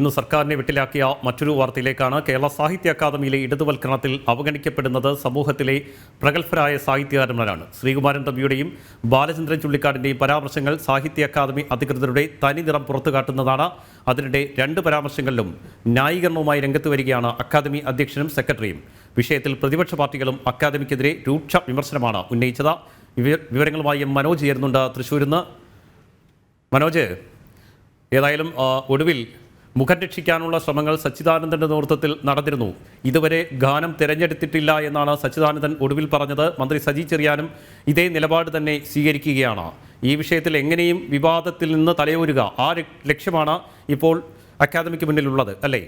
ഇന്ന് സർക്കാരിനെ വെട്ടിലാക്കിയ മറ്റൊരു വാർത്തയിലേക്കാണ് കേരള സാഹിത്യ അക്കാദമിയിലെ ഇടതുവൽക്കരണത്തിൽ അവഗണിക്കപ്പെടുന്നത് സമൂഹത്തിലെ പ്രഗത്ഭരായ സാഹിത്യകാരന്മാരാണ്. ശ്രീകുമാരൻ തമ്പിയുടെയും ബാലചന്ദ്രൻ ചുള്ളിക്കാടിന്റെയും പരാമർശങ്ങൾ സാഹിത്യ അക്കാദമി അധികൃതരുടെ തനി നിറം പുറത്തു കാട്ടുന്നതാണ്. അതിനിടെ രണ്ട് പരാമർശങ്ങളിലും ന്യായീകരണവുമായി രംഗത്ത് വരികയാണ് അക്കാദമി അധ്യക്ഷനും സെക്രട്ടറിയും. വിഷയത്തിൽ പ്രതിപക്ഷ പാർട്ടികളും അക്കാദമിക്കെതിരെ രൂക്ഷ വിമർശനമാണ് ഉന്നയിച്ചത്. വിവരങ്ങളുമായി മനോജ് ചേരുന്നുണ്ട് തൃശ്ശൂരിൽ നിന്ന് മനോജ് ഏതായാലും ഒടുവിൽ മുഖം രക്ഷിക്കാനുള്ള ശ്രമങ്ങൾ സച്ചിദാനന്ദന്റെ നേതൃത്വത്തിൽ നടന്നിരുന്നു. ഇതുവരെ ഗാനം തിരഞ്ഞെടുത്തിട്ടില്ല എന്നാണ് സച്ചിദാനന്ദൻ ഒടുവിൽ പറഞ്ഞത്. മന്ത്രി സജി ചെറിയാനും ഇതേ നിലപാട് തന്നെ സ്വീകരിക്കുകയാണ്. ഈ വിഷയത്തിൽ എങ്ങനെയും വിവാദത്തിൽ നിന്ന് തലയൂരുക. ആ ലക്ഷ്യമാണ് ഇപ്പോൾ അക്കാദമിക്ക് മുന്നിലുള്ളത് അല്ലേ?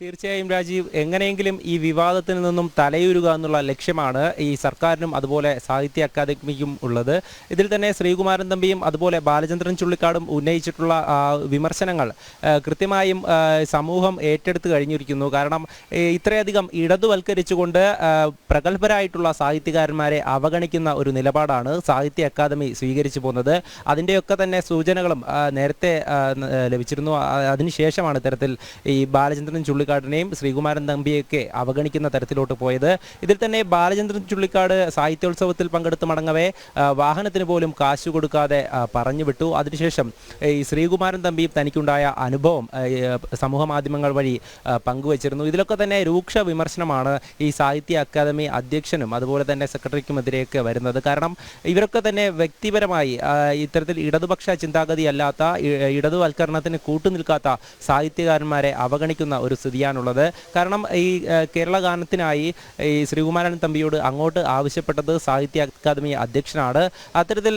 തീർച്ചയായും രാജീവ് എങ്ങനെയെങ്കിലും ഈ വിവാദത്തിൽ നിന്നും തലയുരുക എന്നുള്ള ലക്ഷ്യമാണ് ഈ സർക്കാരിനും അതുപോലെ സാഹിത്യ അക്കാദമിക്കും ഉള്ളത്. ഇതിൽ തന്നെ ശ്രീകുമാരൻ തമ്പിയും അതുപോലെ ബാലചന്ദ്രൻ ചുള്ളിക്കാടും ഉന്നയിച്ചിട്ടുള്ള വിമർശനങ്ങൾ കൃത്യമായും സമൂഹം ഏറ്റെടുത്ത് കഴിഞ്ഞിരിക്കുന്നു. കാരണം ഇത്രയധികം ഇടതുവൽക്കരിച്ചുകൊണ്ട് പ്രഗത്ഭരായിട്ടുള്ള സാഹിത്യകാരന്മാരെ അവഗണിക്കുന്ന ഒരു നിലപാടാണ് സാഹിത്യ അക്കാദമി സ്വീകരിച്ചു പോകുന്നത്. അതിന്റെയൊക്കെ തന്നെ സൂചനകളും നേരത്തെ ലഭിച്ചിരുന്നു. അതിനുശേഷമാണ് ഇത്തരത്തിൽ ഈ ബാലചന്ദ്രൻ ചുള്ളിക്കാടിനെയും ശ്രീകുമാരൻ തമ്പിയൊക്കെ അവഗണിക്കുന്ന തരത്തിലോട്ട് പോയത്. ഇതിൽ തന്നെ ബാലചന്ദ്രൻ ചുള്ളിക്കാട് സാഹിത്യോത്സവത്തിൽ പങ്കെടുത്ത് മടങ്ങവേ വാഹനത്തിന് പോലും കാശ് കൊടുക്കാതെ പറഞ്ഞു വിട്ടു അതിനുശേഷം ഈ ശ്രീകുമാരൻ തമ്പിയും തനിക്കുണ്ടായ അനുഭവം സമൂഹ മാധ്യമങ്ങൾ വഴി പങ്കുവച്ചിരുന്നു. ഇതിലൊക്കെ തന്നെ രൂക്ഷ വിമർശനമാണ് ഈ സാഹിത്യ അക്കാദമി അധ്യക്ഷനും അതുപോലെ തന്നെ സെക്രട്ടറിക്കുമെതിരെയൊക്കെ വരുന്നത്. കാരണം ഇവരൊക്കെ തന്നെ വ്യക്തിപരമായി ഇത്തരത്തിൽ ഇടതുപക്ഷ ചിന്താഗതി അല്ലാത്ത ഇടതുവൽക്കരണത്തിന് കൂട്ടുനിൽക്കാത്ത സാഹിത്യകാരന്മാരെ അവഗണിക്കുന്ന ഒരു സ്ഥിതിയാണുള്ളത് കാരണം ഈ കേരള ഗാനത്തിനായി ഈ ശ്രീകുമാരൻ തമ്പിയോട് അങ്ങോട്ട് ആവശ്യപ്പെട്ടത് സാഹിത്യ അക്കാദമി അധ്യക്ഷനാണ്. അത്തരത്തിൽ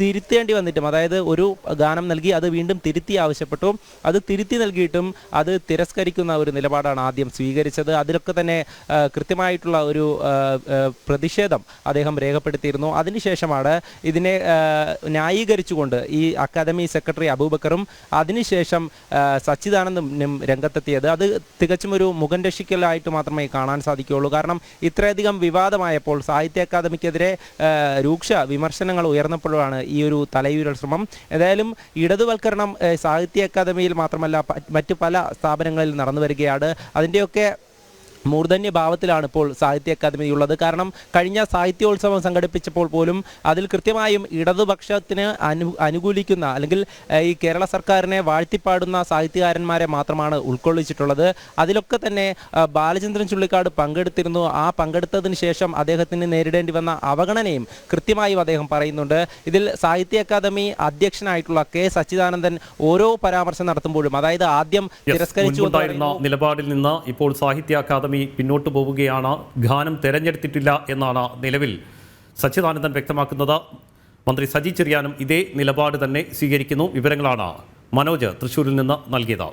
തിരുത്തേണ്ടി വന്നിട്ടും അതായത് ഒരു ഗാനം നൽകി അത് വീണ്ടും തിരുത്തി ആവശ്യപ്പെട്ടു. അത് തിരുത്തി നൽകിയിട്ടും അത് തിരസ്കരിക്കുന്ന ഒരു നിലപാടാണ് ആദ്യം സ്വീകരിച്ചത്. അതിലൊക്കെ തന്നെ കൃത്യമായിട്ടുള്ള ഒരു പ്രതിഷേധം അദ്ദേഹം രേഖപ്പെടുത്തിയിരുന്നു. അതിനുശേഷമാണ് ഇതിനെ ന്യായീകരിച്ചുകൊണ്ട് ഈ അക്കാദമി സെക്രട്ടറി അബൂബക്കറും അതിനുശേഷം സച്ചിദാനന്ദനും രംഗത്തെത്തിയത്. അത് തികച്ചും ഒരു മുഖം രക്ഷിക്കലായിട്ട് മാത്രമേ കാണാൻ സാധിക്കുകയുള്ളൂ. കാരണം ഇത്രയധികം വിവാദമായപ്പോൾ സാഹിത്യ അക്കാദമിക്കെതിരെ രൂക്ഷ വിമർശനങ്ങൾ ഉയർന്നപ്പോഴാണ് ഈ ഒരു തലയൂരൽ ശ്രമം. ഏതായാലും ഇടതുവൽക്കരണം സാഹിത്യ അക്കാദമിയിൽ മാത്രമല്ല മറ്റു പല സ്ഥാപനങ്ങളിൽ നടന്നു വരികയാണ് അതിന്റെയൊക്കെ മൂർധന്യ ഭാവത്തിലാണ് ഇപ്പോൾ സാഹിത്യ അക്കാദമി ഉള്ളത്. കാരണം കഴിഞ്ഞ സാഹിത്യോത്സവം സംഘടിപ്പിച്ചപ്പോൾ പോലും അതിൽ കൃത്യമായും ഇടതുപക്ഷത്തിന് അനു അനുകൂലിക്കുന്ന അല്ലെങ്കിൽ ഈ കേരള സർക്കാരിനെ വാഴ്ത്തിപ്പാടുന്ന സാഹിത്യകാരന്മാരെ മാത്രമാണ് ഉൾക്കൊള്ളിച്ചിട്ടുള്ളത്. അതിലൊക്കെ തന്നെ ബാലചന്ദ്രൻ ചുള്ളിക്കാട് പങ്കെടുത്തിരുന്നു. ആ പങ്കെടുത്തതിന് ശേഷം അദ്ദേഹത്തിന് നേരിടേണ്ടി വന്ന അവഗണനയും കൃത്യമായും അദ്ദേഹം പറയുന്നുണ്ട്. ഇതിൽ സാഹിത്യ അക്കാദമി അധ്യക്ഷനായിട്ടുള്ള കെ സച്ചിദാനന്ദൻ ഓരോ പരാമർശം നടത്തുമ്പോഴും അതായത് ആദ്യം തിരസ്കരിച്ചു. നിലപാടിൽ നിന്ന് ഇപ്പോൾ സാഹിത്യ അക്കാദമി പിന്നോട്ട് പോവുകയാണ്. ഗാനം തെരഞ്ഞെടുത്തിട്ടില്ല എന്നാണ് നിലവിൽ സച്ചിദാനന്ദൻ വ്യക്തമാക്കുന്നത്. മന്ത്രി സജി ചെറിയാനും ഇതേ നിലപാട് തന്നെ സ്വീകരിക്കുന്നു. വിവരങ്ങളാണ് മനോജ് തൃശൂരിൽ നിന്ന് നൽകിയത്.